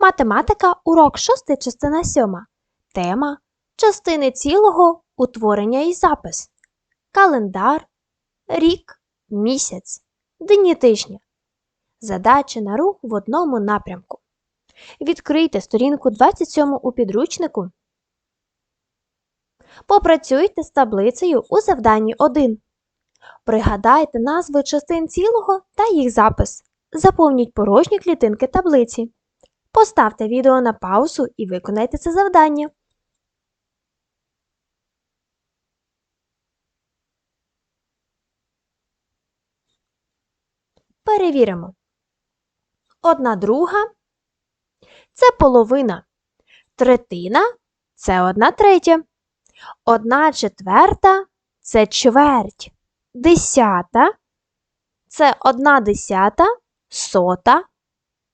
Математика, урок 6, частина 7. Тема частини цілого, утворення і запис. Календар, рік, місяць, дні тижня. Задача на рух в одному напрямку. Відкрийте сторінку 27 у підручнику. Попрацюйте з таблицею у завданні 1. Пригадайте назви частин цілого та їх запис. Заповніть порожні клітинки таблиці. Поставте відео на паузу і виконайте це завдання. Перевіримо. Одна друга це половина. Третина це одна третя. Одна четверта це чверть. Десята це одна десята, сота,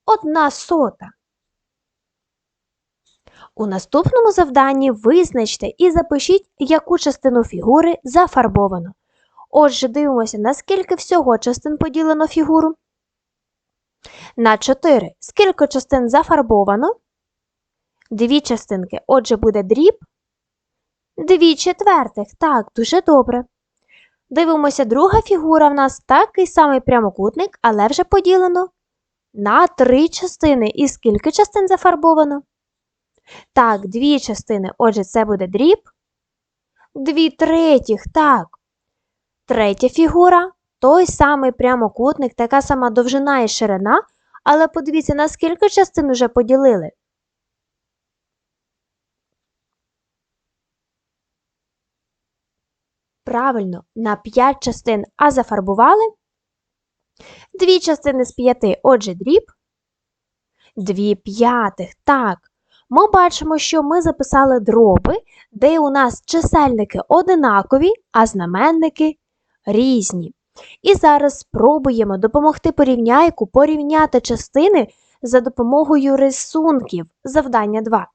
одна сота. У наступному завданні визначте і запишіть, яку частину фігури зафарбовано. Отже, дивимося, наскільки всього частин поділено фігуру. На 4. Скільки частин зафарбовано? Дві частинки. Отже, буде дріб. Дві четвертих. Так, дуже добре. Дивимося, друга фігура в нас такий самий прямокутник, але вже поділено на три частини. І скільки частин зафарбовано? Так, дві частини. Отже, це буде дріб. Дві третіх, так. Третя фігура той самий прямокутник, така сама довжина і ширина, але подивіться, на скільки частин вже поділили. Правильно, на 5 частин, а зафарбували? Дві частини з п'яти, отже, дріб. Дві п'ятих, так. Ми бачимо, що ми записали дроби, де у нас чисельники одинакові, а знаменники різні. І зараз спробуємо допомогти порівняйку порівняти частини за допомогою рисунків. Завдання 2.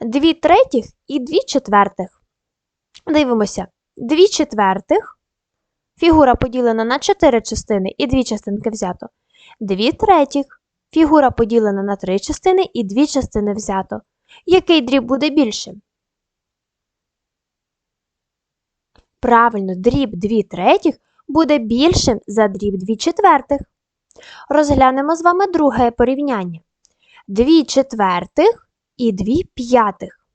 Дві третіх і дві четвертих. Дивимося. Дві четвертих. Фігура поділена на 4 частини і дві частинки взято. Дві третіх. Фігура поділена на 3 частини і дві частини взято. Який дріб буде більшим? Правильно, дріб 2 третіх буде більшим за дріб 2 четвертих. Розглянемо з вами друге порівняння. 2 четвертих і 2 п'ятих.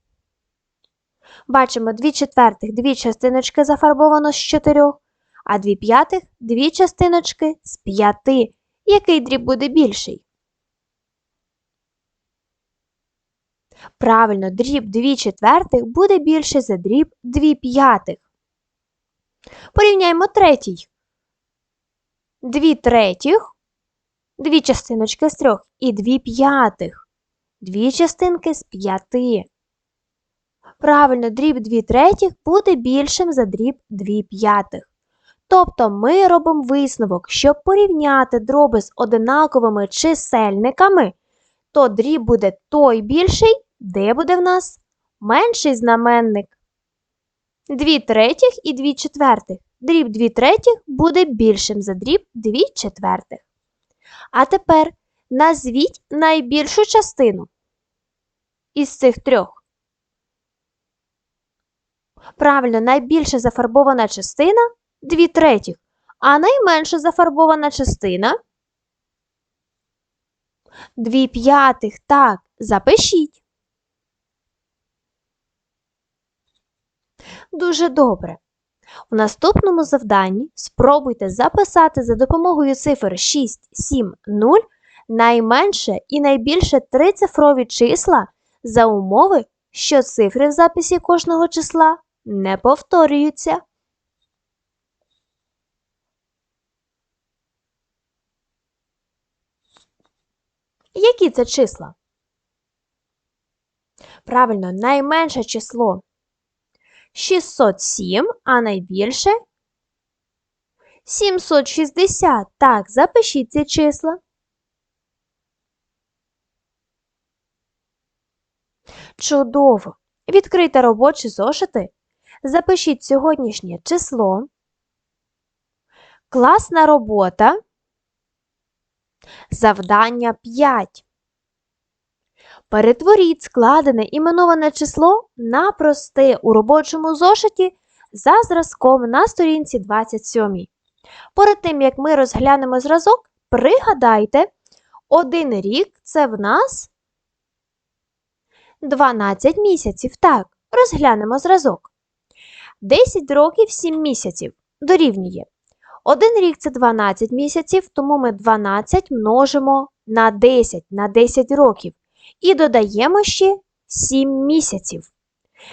Бачимо 2 четвертих, дві частиночки зафарбовано з 4, а 2 п'ятих дві частиночки з 5. Який дріб буде більший? Правильно, дріб 2 четвертих буде більший за дріб 2 п'ятих. Порівняємо третій. Дві третіх, дві частиночки з трьох і дві п'ятих. Дві частинки з п'яти. Правильно, дріб дві третіх буде більшим за дріб дві п'ятих. Тобто ми робимо висновок, щоб порівняти дроби з одинаковими чисельниками, то дріб буде той більший, де буде в нас менший знаменник. Дві третіх і дві четвертих. Дріб дві третіх буде більшим за дріб дві четвертих. А тепер назвіть найбільшу частину із цих трьох. Правильно, найбільше зафарбована частина дві третіх, а найменша зафарбована частина дві п'ятих. Так, запишіть. Дуже добре. У наступному завданні спробуйте записати за допомогою цифр 6, 7, 0 найменше і найбільше трицифрові числа за умови, що цифри в записі кожного числа не повторюються. Які це числа? Правильно, найменше число 607, а найбільше 760. Так, запишіть ці числа. Чудово! Відкрийте робочі зошити. Запишіть сьогоднішнє число. Класна робота. Завдання 5. Перетворіть складене іменоване число на просте у робочому зошиті за зразком на сторінці 27. Перед тим, як ми розглянемо зразок, пригадайте, один рік це в нас 12 місяців. Так, розглянемо зразок. 10 років 7 місяців дорівнює. Один рік це 12 місяців, тому ми 12 множимо на 10 на 10 років. І додаємо ще 7 місяців.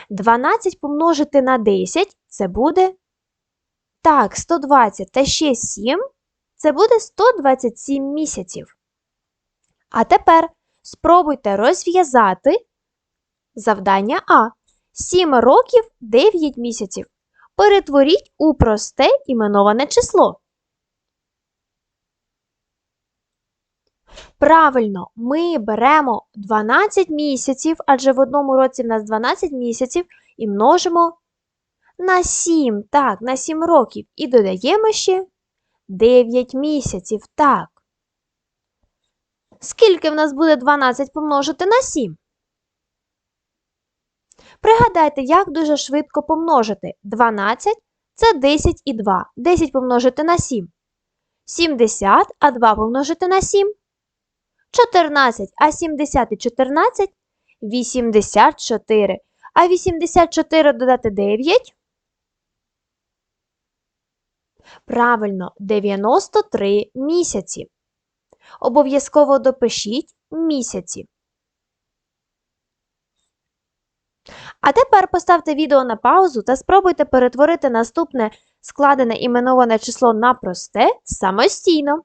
12 помножити на 10 це буде. Так, 120 та ще 7 це буде 127 місяців. А тепер спробуйте розв'язати завдання А. 7 років 9 місяців. Перетворіть у просте іменоване число. Правильно, ми беремо 12 місяців, адже в одному році в нас 12 місяців, і множимо на 7, так, на 7 років. І додаємо ще 9 місяців, так. Скільки в нас буде 12 помножити на 7? Пригадайте, як дуже швидко помножити. 12 це 10 і 2. 10 помножити на 7. 70, а 2 помножити на 7. 14, а 70 і 14 84. А 84 додати 9. Правильно, 93 місяці. Обов'язково допишіть місяці. А тепер поставте відео на паузу та спробуйте перетворити наступне складене іменоване число на просте самостійно.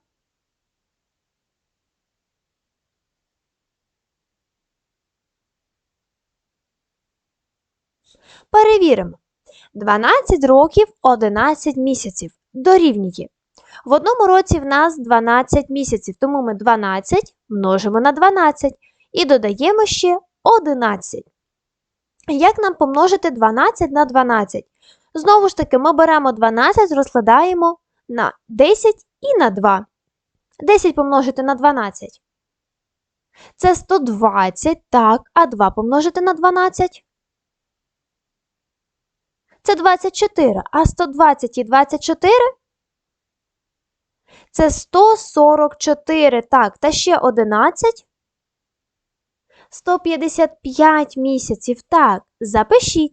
Перевіримо. 12 років 11 місяців дорівнює. В одному році в нас 12 місяців, тому ми 12 множимо на 12 і додаємо ще 11. Як нам помножити 12 на 12? Знову ж таки, ми беремо 12, розкладаємо на 10 і на 2. 10 помножити на 12. Це 120, так, а 2 помножити на 12. Це 24, а 120 і 24 це 144, так, та ще 11. 155 місяців, так, запишіть.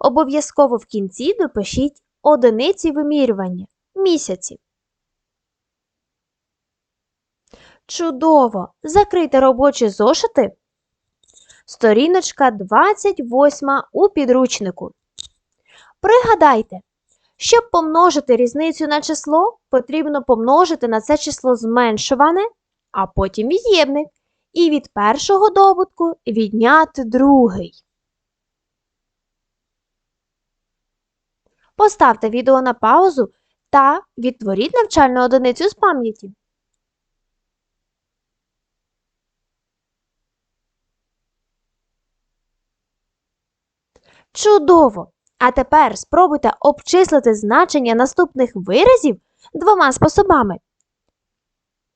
Обов'язково в кінці допишіть одиниці вимірювання місяці. Чудово! Закрийте робочі зошити. Сторіночка 28 у підручнику. Пригадайте, щоб помножити різницю на число, потрібно помножити на це число зменшуване, а потім від'ємник. І від першого добутку відняти другий. Поставте відео на паузу та відтворіть навчальну одиницю з пам'яті. Чудово! А тепер спробуйте обчислити значення наступних виразів двома способами.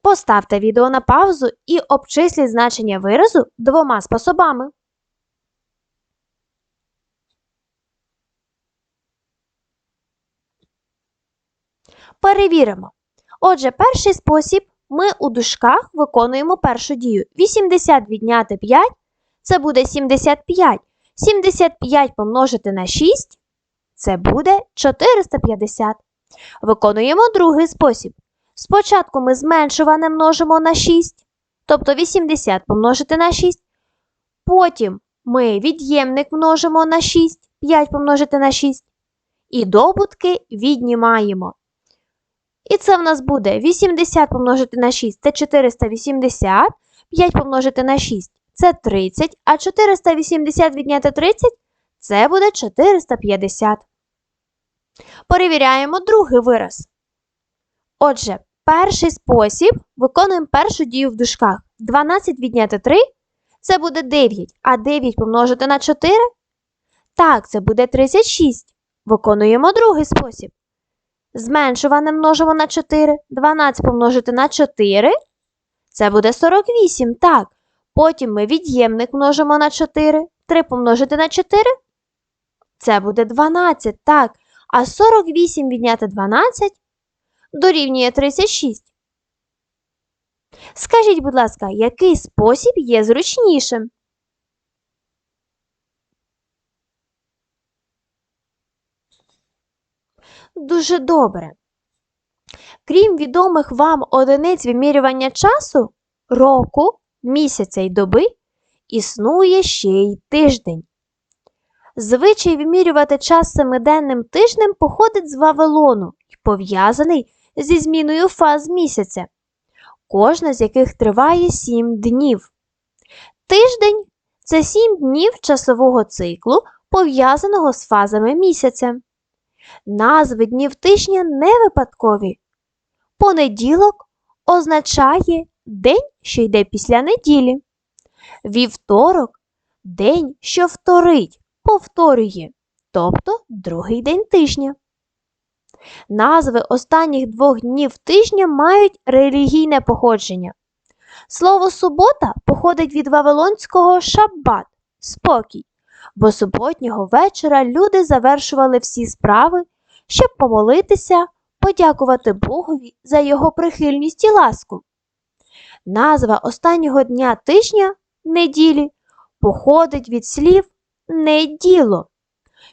Поставте відео на паузу і обчисліть значення виразу двома способами. Перевіримо. Отже, перший спосіб ми у дужках виконуємо першу дію. 80 відняти 5 це буде 75. 75 помножити на 6 це буде 450. Виконуємо другий спосіб. Спочатку ми зменшуване множимо на 6, тобто 80 помножити на 6. Потім ми від'ємник множимо на 6, 5 помножити на 6. І добутки віднімаємо. І це в нас буде 80 помножити на 6 це 480, 5 помножити на 6 це 30, а 480 відняти 30 це буде 450. Перевіряємо другий вираз. Отже, перший спосіб виконуємо першу дію в дужках. 12 відняти 3 це буде 9, а 9 помножити на 4 так, це буде 36. Виконуємо другий спосіб. Зменшуване множимо на 4. 12 помножити на 4 це буде 48. Так. Потім ми від'ємник множимо на 4. 3 помножити на 4. Це буде 12, так. А 48 відняти 12 дорівнює 36. Скажіть, будь ласка, який спосіб є зручнішим? Дуже добре. Крім відомих вам одиниць вимірювання часу, року, місяця й доби, існує ще й тиждень. Звичай вимірювати час семиденним тижнем походить з Вавилону і пов'язаний зі зміною фаз місяця, кожна з яких триває 7 днів. Тиждень це 7 днів часового циклу, пов'язаного з фазами місяця. Назви днів тижня не випадкові. Понеділок означає день, що йде після неділі. Вівторок день, що вторить, повторює, тобто другий день тижня. Назви останніх двох днів тижня мають релігійне походження. Слово субота походить від вавилонського шаббат спокій, бо суботнього вечора люди завершували всі справи, щоб помолитися, подякувати Богові за його прихильність і ласку. Назва останнього дня тижня неділі походить від слів неділо.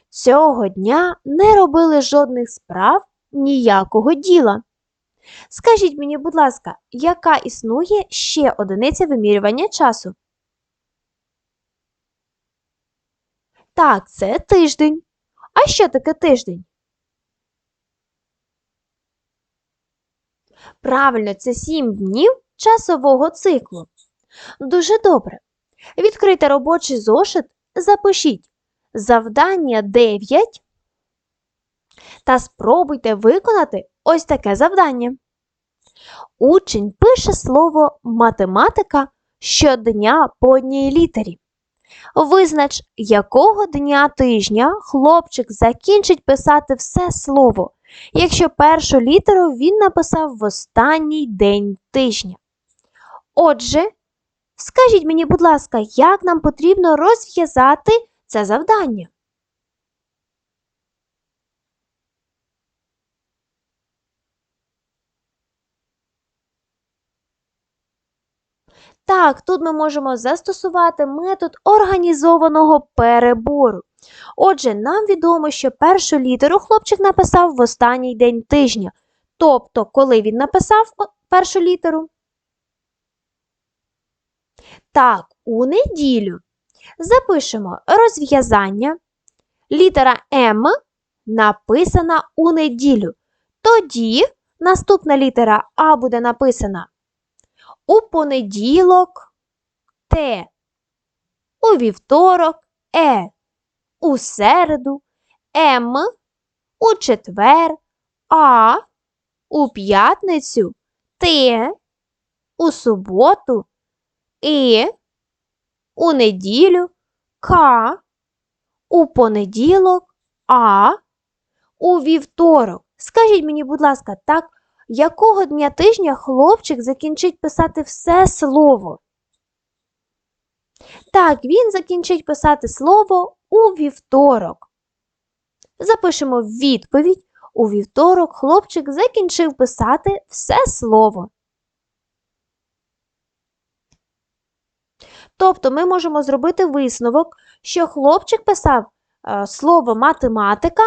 Цього дня не робили жодних справ ніякого діла. Скажіть мені, будь ласка, яка існує ще одиниця вимірювання часу? Так, це тиждень. А що таке тиждень? Правильно, це 7 днів часового циклу. Дуже добре. Відкрийте робочий зошит, запишіть завдання 9 та спробуйте виконати ось таке завдання. Учень пише слово математика щодня по одній літері. Визнач, якого дня тижня хлопчик закінчить писати все слово, якщо першу літеру він написав в останній день тижня. Отже, скажіть мені, будь ласка, як нам потрібно розв'язати це завдання? Так, тут ми можемо застосувати метод організованого перебору. Отже, нам відомо, що першу літеру хлопчик написав в останній день тижня. Тобто, коли він написав першу літеру? Так, у неділю. Запишемо розв'язання. Літера М написана у неділю. Тоді наступна літера А буде написана у понеділок Т, у вівторок Е, у середу М, у четвер А, у п'ятницю Т, у суботу І, у неділю К, у понеділок А, у вівторок. Скажіть мені, будь ласка, так якого дня тижня хлопчик закінчить писати все слово? Так, він закінчить писати слово у вівторок. Запишемо відповідь. У вівторок хлопчик закінчив писати все слово. Тобто ми можемо зробити висновок, що хлопчик писав е, слово математика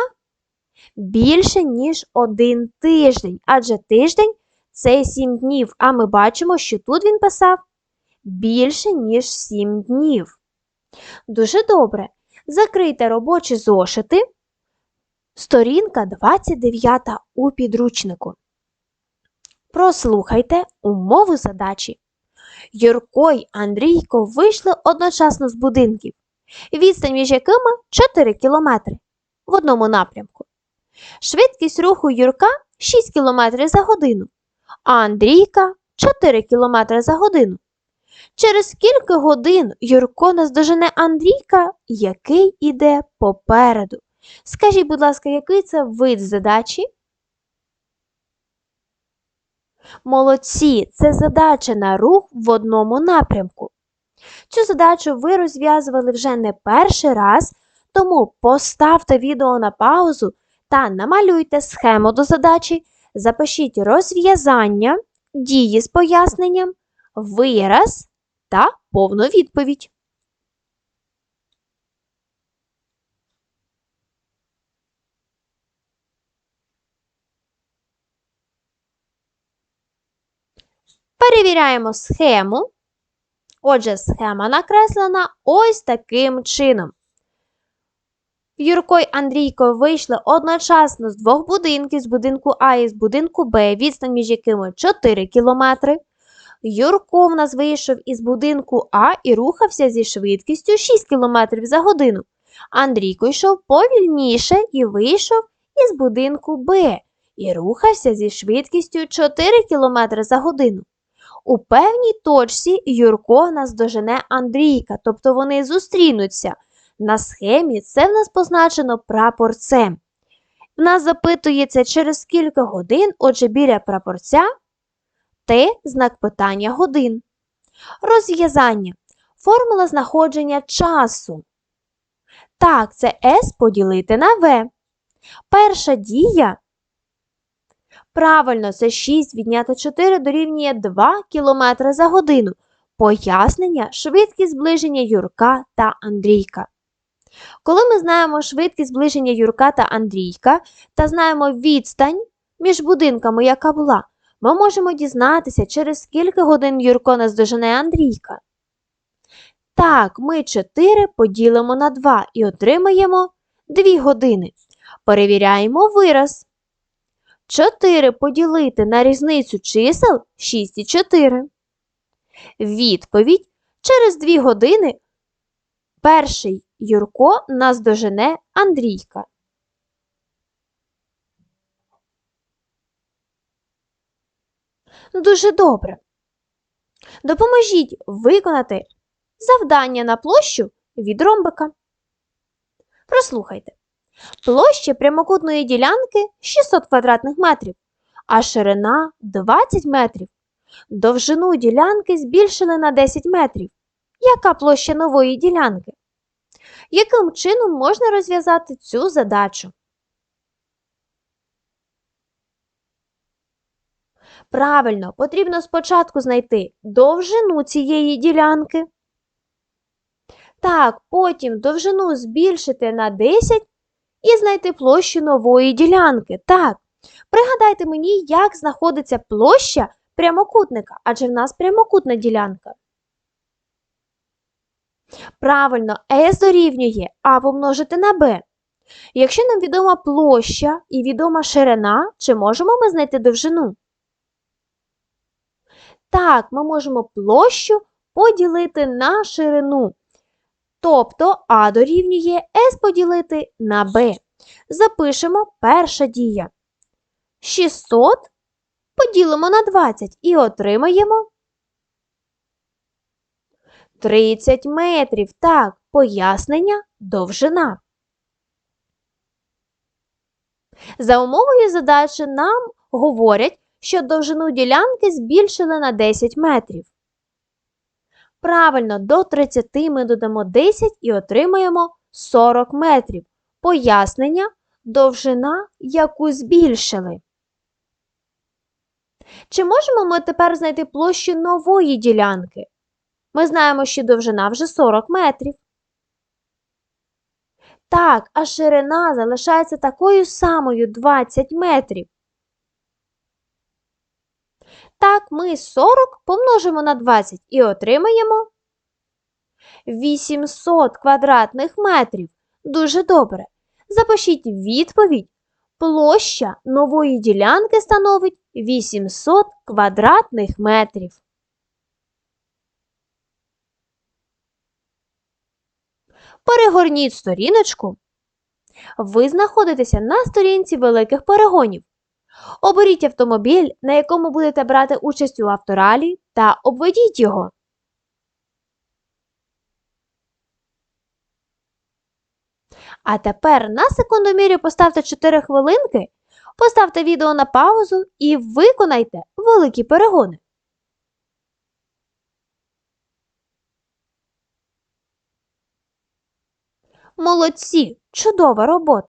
більше, ніж один тиждень, адже тиждень це 7 днів, а ми бачимо, що тут він писав більше, ніж 7 днів. Дуже добре. Закрийте робочі зошити. Сторінка 29 у підручнику. Прослухайте умову задачі. Юрко й Андрійко вийшли одночасно з будинків, відстань між якими 4 кілометри в одному напрямку. Швидкість руху Юрка 6 км за годину, а Андрійка 4 км за годину. Через кілька годин Юрко наздожене Андрійка, який іде попереду. Скажіть, будь ласка, який це вид задачі? Молодці, це задача на рух в одному напрямку. Цю задачу ви розв'язували вже не перший раз, тому поставте відео на паузу та намалюйте схему до задачі, запишіть розв'язання, дії з поясненням, вираз та повну відповідь. Перевіряємо схему. Отже, схема накреслена ось таким чином. Юрко й Андрійко вийшли одночасно з двох будинків, з будинку А і з будинку Б, відстань між якими 4 кілометри. Юрко в нас вийшов із будинку А і рухався зі швидкістю 6 км за годину. Андрійко йшов повільніше і вийшов із будинку Б і рухався зі швидкістю 4 км за годину. У певній точці Юрко наздожене Андрійка, тобто вони зустрінуться. На схемі це в нас позначено прапорцем. В нас запитується, через скільки годин, отже, біля прапорця Т знак питання годин. Розв'язання. Формула знаходження часу. Так, це С поділити на В. Перша дія. Правильно, це 6 відняти 4 дорівнює 2 км за годину. Пояснення швидкість зближення Юрка та Андрійка. Коли ми знаємо швидкість зближення Юрка та Андрійка та знаємо відстань між будинками, яка була, ми можемо дізнатися, через скільки годин Юрко наздожене Андрійка. Так, ми 4 поділимо на 2 і отримаємо 2 години. Перевіряємо вираз. 4 поділити на різницю чисел 6 і 4. Відповідь через 2 години перший Юрко наздожене Андрійка. Дуже добре. Допоможіть виконати завдання на площу від ромбика. Прослухайте. Площа прямокутної ділянки 600 квадратних метрів, а ширина 20 метрів. Довжину ділянки збільшили на 10 метрів. Яка площа нової ділянки? Яким чином можна розв'язати цю задачу? Правильно, потрібно спочатку знайти довжину цієї ділянки. Так, потім довжину збільшити на 10 і знайти площу нової ділянки. Так, пригадайте мені, як знаходиться площа прямокутника, адже в нас прямокутна ділянка. Правильно, S дорівнює А помножити на Б. Якщо нам відома площа і відома ширина, чи можемо ми знайти довжину? Так, ми можемо площу поділити на ширину. Тобто А дорівнює С поділити на Б. Запишемо перша дія. 600 поділимо на 20 і отримаємо 30 метрів. Так, пояснення довжина. За умовою задачі нам говорять, що довжину ділянки збільшили на 10 метрів. Правильно, до 30 ми додамо 10 і отримаємо 40 метрів. Пояснення довжина, яку збільшили. Чи можемо ми тепер знайти площу нової ділянки? Ми знаємо, що довжина вже 40 метрів. Так, а ширина залишається такою самою 20 метрів. Так, ми 40 помножимо на 20 і отримаємо 800 квадратних метрів. Дуже добре. Запишіть відповідь. Площа нової ділянки становить 800 квадратних метрів. Перегорніть сторіночку. Ви знаходитеся на сторінці великих перегонів. Оберіть автомобіль, на якому будете брати участь у авторалі, та обведіть його. А тепер на секундомірі поставте 4 хвилинки, поставте відео на паузу і виконайте великі перегони. Молодці! Чудова робота!